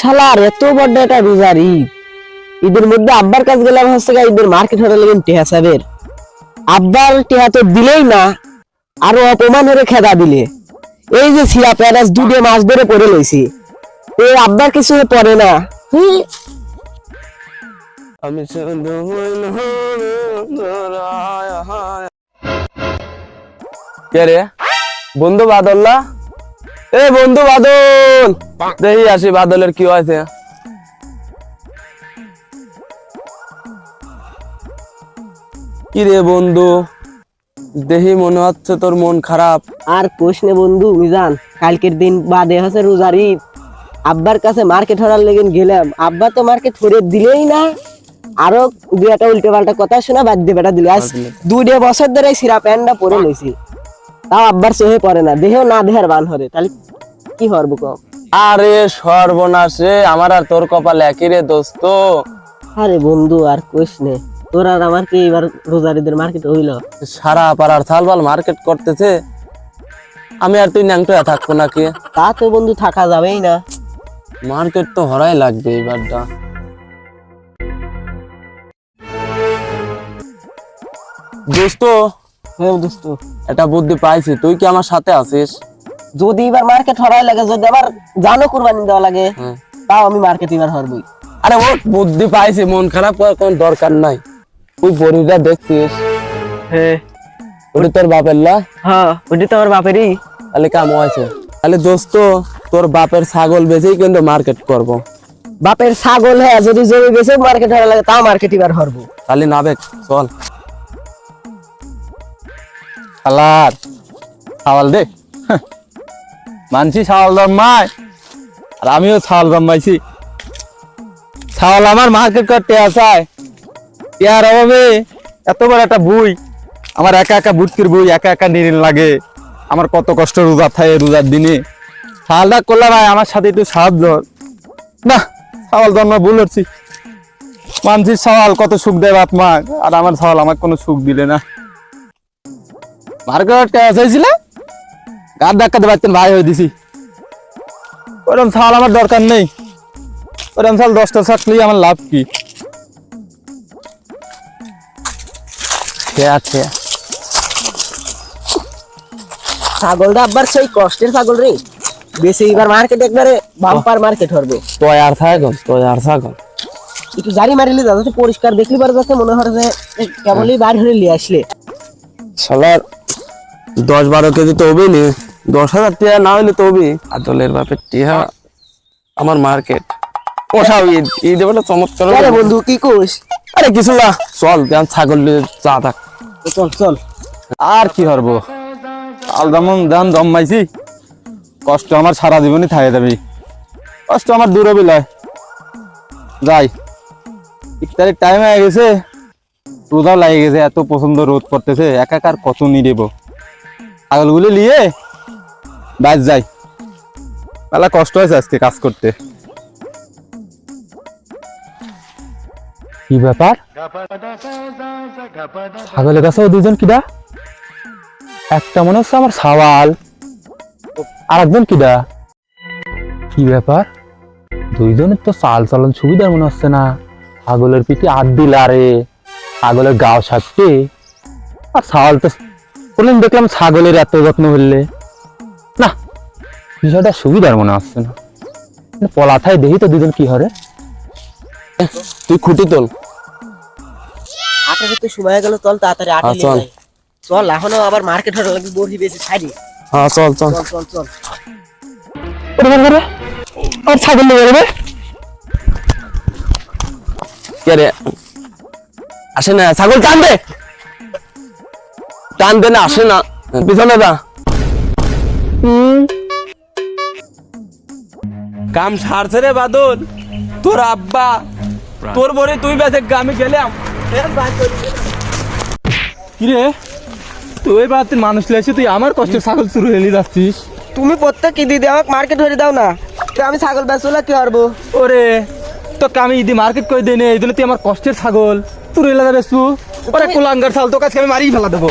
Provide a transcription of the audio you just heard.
শালার, এত বড় একটা রোজার ঈদ। ঈদের মধ্যে আব্বার কাছে গেলাম হচ্ছে ঈদের মার্কেট হতে লেগেন টেহা সাহেবের। আব্বার টেহা তো দিলেই না, আরও অপমান হয়ে খেদা দিলে। এই যে প্যারাস ধরে পড়ে লইছি এই আব্বার কিছু পড়ে না। আমি কে রে? বন্ধু বাদল্লা? এ বন্ধু বাদল। দেখি আসি বাদলের কি হয়েছে কি রে বন্ধু দেখি মনে হচ্ছে তোর মন খারাপ। আর কোষ নে বন্ধু মিজান কালকের দিন বাদে হচ্ছে রোজার ঈদ। আব্বার কাছে মার্কেট হরার লেগে গেলাম। আব্বা তো মার্কেট হরে দিলেই না। আরও দু একটা উল্টো পাল্টা কথা শোনা বাদ দিয়ে বেটা দিল। আজ দুইটা বছর ধরে সিরা প্যান্টটা পরে লইছি। তাও আব্বার চোখে পড়ে না। দেহেও না দেহের বান হরে। তাহলে কি হরবো কম আরে সর্বনাশ রে আমার আর তোর কপাল একই রে দোস্ত। আরে বন্ধু আর কোষ নে তোর আর আমার কি এবার রোজার ঈদের মার্কেট হইল? সারা পাড়ার থালবাল মার্কেট করতেছে। আমি আর তুই ন্যাংটো থাকব নাকি? তা তো বন্ধু থাকা যাবেই না। মার্কেট তো হরাই লাগবে এবারটা দোস্ত হ্যাঁ দোস্ত একটা বুদ্ধি পাইছি। তুই কি আমার সাথে আছিস? যদি এবার মার্কেট হরাই লাগে যদি আবার জানো কুরবানি দেওয়া লাগে হ্যাঁ। তাও আমি মার্কেট এবার হরবই। আরে ও বুদ্ধি পাইছি মন খারাপ করার কোনো দরকার নাই। তুই বড়িটা দেখছিস? হ্যাঁ। ওটা তোর বাপের লা হ্যাঁ ওটি তো আমার বাপেরই। তাহলে কাম হয়েছে। তাহলে দোস্ত তোর বাপের ছাগল বেচেই কিন্তু মার্কেট করব। বাপের ছাগল হ্যাঁ যদি জমি বেছে মার্কেট হরা লাগে তাও মার্কেট এবার হরবো। তাহলে নাবেক চল। খালার ছাওয়াল দে। মানছি ছাওয়াল জন্মায় আর আমিও ছাওয়াল জন্মাইছি ছাওয়াল আমার মার্কেট করতে আসায়। ইয়ার অভাবে এত বড় একটা বই। আমার একা একা বুটকির বই, একা একা নিরিন লাগে। আমার কত কষ্ট রোজা থাকে রোজার দিনে। ছাওয়ালটা করলে ভাই, আমার সাথে একটু সাহায্য না ছাওয়াল জন্ম ভুল হচ্ছি মানছি ছাওয়াল কত সুখ দেয় বাপ মা। আর আমার ছাওয়াল আমাকে কোনো সুখ দিলে না। মার্কেট চাইছিল গার ধাক্কাতে পারতেন ভাই হয়ে দিছি। ওরম ছাল আমার দরকার নেই। ওরম ছাল দশটা থাকলেই আমার লাভ কি? খেয়া ছাগলটা আব্বার সেই কষ্টের ছাগল রে। বেশি এবার মার্কেট একবারে বাম্পার মার্কেট হরবে তুই আর ছাগল তুই আর ছাগল। একটু জারি মারিলে যাতে পরিষ্কার দেখলি পারে যাতে মনে হয় যে কেবলই বার হয়ে লিয়ে আসলে। সালার দশ বারো কেজি তো নি। দশ হাজার টিয়া না হইলে তো হবেই। আদলের বাপের টিয়া আমার মার্কেট। পোষাও ঈদ ঈদে বলে চমৎকার আরে বন্ধু কি কোষ আরে কিছু না চল দেন ছাগল চা থাক। চল চল। আর কি হরবো চাল যেমন দাম জমাইছি কষ্ট আমার সারা জীবনই থাকে যাবি। কষ্ট আমার দূর বিলায় যাই। ইফতারের টাইম হয়ে গেছে। রোদাও লাগে গেছে এত পছন্দ রোদ করতেছে একাকার কত নিয়ে দেবো ছাগলগুলো নিয়ে বাস যাই মেলা কষ্ট হয়েছে আজকে কাজ করতে। কি ব্যাপার? ছাগলের কাছে দুজন কিডা? একটা মনে হচ্ছে আমার সাওয়াল আর একজন কিডা? কি ব্যাপার? দুইজনের তো চাল চলন সুবিধার মনে হচ্ছে না। ছাগলের পিঠে আট দিল আরে। ছাগলের গাও সাজতে। আর ছাগল তো কোনদিন দেখলাম ছাগলের এত যত্ন করলে। না বিষয়টা সুবিধার মনে হচ্ছে না। পলাথায় দেখি তো দুজন কি হরে তুই খুঁটি তোল। আটারে তো সময় গেল চল তাড়াতাড়ি আটে হ্যাঁ, চল। চল এখনও আবার মার্কেট হরা লাগে বড়ি বেশি ছাড়ি। হ্যাঁ চল চল। চল চল আর ছাগল কে রে? আসে না ছাগল টান দে টান দে আসে না। পিছনে যা। কাম সারছে রে বাদল। তোর আব্বা তোর বরে তুই বেঁচে আমি গেলাম। কি রে তুই মানুষ লেগেছে তুই আমার কষ্ট ছাগল শুরু হয়ে যাচ্ছিস? তুমি প্রত্যেক ঈদি দিয়ে আমাকে মার্কেট হরে দাও না। তো আমি ছাগল বেচলে কি পারব ওরে তোকে আমি ইদি মার্কেট করে দিই এই জন্য তুই আমার কষ্টের ছাগল। তুই এলাকা বেসু ওরে কুলাঙ্গার ছাগল তোকে আজকে আমি মারিয়ে ফেলা দেবো।